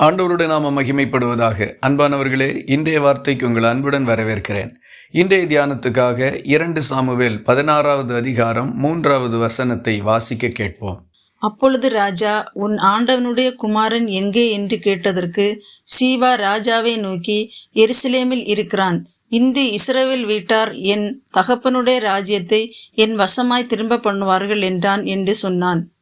ஆண்டவருடைய நாம மகிமைப்படுவதாக. அன்பானவர்களே இன்றைய வார்த்தைக்கு உங்கள் அன்புடன் வரவேற்கிறேன். இன்றைய தியானத்துக்காக இரண்டு சாமுவேல் பதினாறாவது அதிகாரம் மூன்றாவது வசனத்தை வாசிக்க கேட்போம். அப்பொழுது ராஜா உன் ஆண்டவனுடைய குமாரன் எங்கே? என்று கேட்டதற்கு சீவா ராஜாவை நோக்கி எருசலேமில் இருக்கிறான். இன்று இஸ்ரவேல் வீட்டார் என் தகப்பனுடைய ராஜ்யத்தை என் வசமாய் திரும்ப பண்ணுவார்கள் என்றான் என்று சொன்னான்.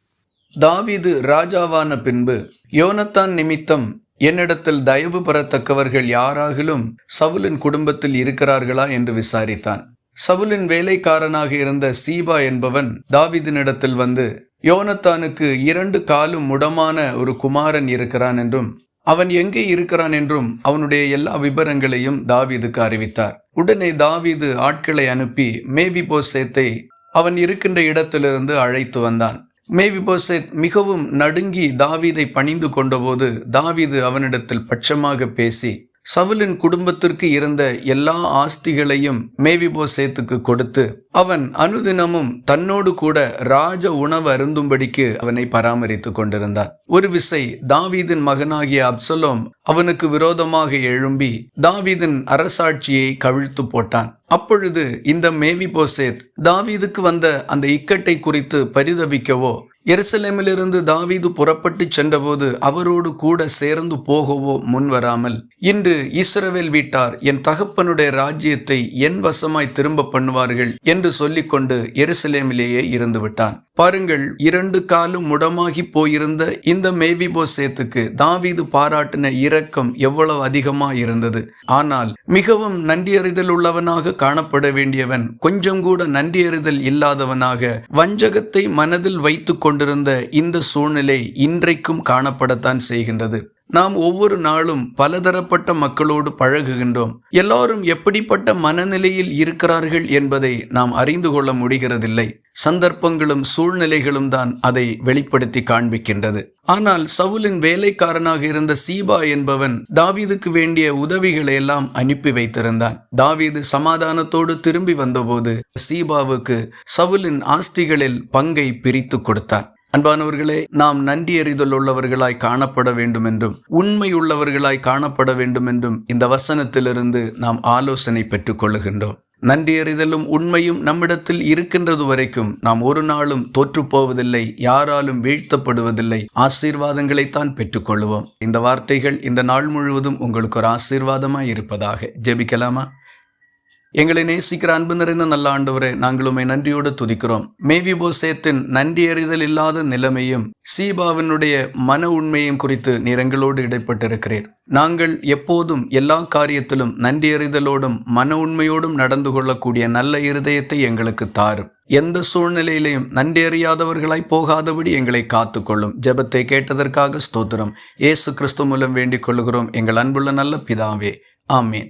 தாவீது ராஜாவான பின்பு யோனத்தான் நிமித்தம் என்னிடத்தில் தயவு பெறத்தக்கவர்கள் யாராகிலும் சவுலின் குடும்பத்தில் இருக்கிறார்களா என்று விசாரித்தான். சவுலின் வேலைக்காரனாக இருந்த சீபா என்பவன் தாவீதினிடத்தில் வந்து யோனத்தானுக்கு இரண்டு காலும் முடமான ஒரு குமாரன் இருக்கிறான் என்றும் அவன் எங்கே இருக்கிறான் என்றும் அவனுடைய எல்லா விபரங்களையும் தாவீதுக்கு அறிவித்தார். உடனே தாவீது ஆட்களை அனுப்பி மேபி போசேத்தை அவன் இருக்கின்ற இடத்திலிருந்து அழைத்து வந்தான். மேவிபோசேத் மிகவும் நடுங்கி தாவீதை பணிந்து கொண்டபோது தாவீது அவனிடத்தில் பட்சமாக பேசி சவுலின் குடும்பத்திற்கு இருந்த எல்லா ஆஸ்திகளையும் மேவிபோசேத்துக்கு கொடுத்து அவன் அனுதினமும் தன்னோடு கூட ராஜ உணவு அருந்தும்படிக்கு அவனை பராமரித்து கொண்டிருந்தான். ஒரு விசை தாவீதின் மகனாகிய அப்சலோம் அவனுக்கு விரோதமாக எழும்பி தாவீதின் அரசாட்சியை கவிழ்த்து போட்டான். அப்பொழுது இந்த மேவிபோசேத் தாவீதுக்கு வந்த அந்த இக்கட்டை குறித்து பரிதவிக்கவோ எருசலேமிலிருந்து தாவீது புறப்பட்டு சென்றபோது அவரோடு கூட சேர்ந்து போகவோ முன்வராமல் இன்று இஸ்ரவேல் வீட்டார் என் தகப்பனுடைய ராஜ்யத்தை என் வசமாய் திரும்ப பண்ணுவார்கள் என்று சொல்லிக்கொண்டு எருசலேமிலேயே இருந்து விட்டான் பாருங்கள் இரண்டு காலும் முடமாகி போயிருந்த இந்த மேவிபோசேத்துக்கு தாவீது பாராட்டின இரக்கம் எவ்வளவு அதிகமா இருந்தது ஆனால் மிகவும் நன்றியறிதல் உள்ளவனாக காணப்பட வேண்டியவன் கொஞ்சம் கூட நன்றியறிதல் இல்லாதவனாக வஞ்சகத்தை மனதில் வைத்து கொண்டிருந்த இந்த சூழ்நிலை இன்றைக்கும் காணப்படத்தான் செய்கின்றது. நாம் ஒவ்வொரு நாளும் பலதரப்பட்ட மக்களோடு பழகுகின்றோம். எல்லாரும் எப்படிப்பட்ட மனநிலையில் இருக்கிறார்கள் என்பதை நாம் அறிந்து கொள்ள முடிகிறதில்லை. சந்தர்ப்பங்களும் சூழ்நிலைகளும் தான் அதை வெளிப்படுத்தி காண்பிக்கின்றது. ஆனால் சவுலின் வேலைக்காரனாக இருந்த சீபா என்பவன் தாவீதுக்கு வேண்டிய உதவிகளை எல்லாம் அனுப்பி வைத்திருந்தான். தாவீது சமாதானத்தோடு திரும்பி வந்தபோது சீபாவுக்கு சவுலின் ஆஸ்திகளில் பங்கை பிரித்து கொடுத்தான். அன்பானவர்களே நாம் நன்றியறிதல் உள்ளவர்களாய் காணப்பட வேண்டும் என்றும் உண்மை உள்ளவர்களாய் காணப்பட வேண்டும் என்றும் இந்த வசனத்திலிருந்து நாம் ஆலோசனை பெற்றுக் கொள்ளுகின்றோம். நன்றியறிதலும் உண்மையும் நம்மிடத்தில் இருக்கின்றது வரைக்கும் நாம் ஒரு நாளும் தோற்றுப்போவதில்லை யாராலும் வீழ்த்தப்படுவதில்லை. ஆசீர்வாதங்களைத்தான் பெற்றுக்கொள்வோம். இந்த வார்த்தைகள் இந்த நாள் முழுவதும் உங்களுக்கு ஒரு ஆசீர்வாதமாய் இருப்பதாக ஜெபிக்கலாமா? எங்களை நேசிக்கிற அன்பு நிறைந்த நல்ல ஆண்டவரே நாங்கள் உண்மை நன்றியோடு துதிக்கிறோம். மேவி போசேத்தின் நன்றி அறிதல் இல்லாத நிலைமையும் சீபாவினுடைய மன உண்மையும் குறித்து நீர் எங்களோடு இடைப்பட்டிருக்கிறீர். நாங்கள் எப்போதும் எல்லா காரியத்திலும் நன்றி அறிதலோடும் மன உண்மையோடும் நடந்து கொள்ளக்கூடிய நல்ல இருதயத்தை எங்களுக்கு தாரும். எந்த சூழ்நிலையிலையும் நன்றி அறியாதவர்களாய் போகாதபடி எங்களை காத்துக்கொள்ளும். ஜெபத்தை கேட்டதற்காக ஸ்தோத்திரம். ஏசு கிறிஸ்து மூலம் வேண்டிக் கொள்ளுகிறோம். எங்கள் அன்புள்ள நல்ல பிதாவே. ஆமீன்.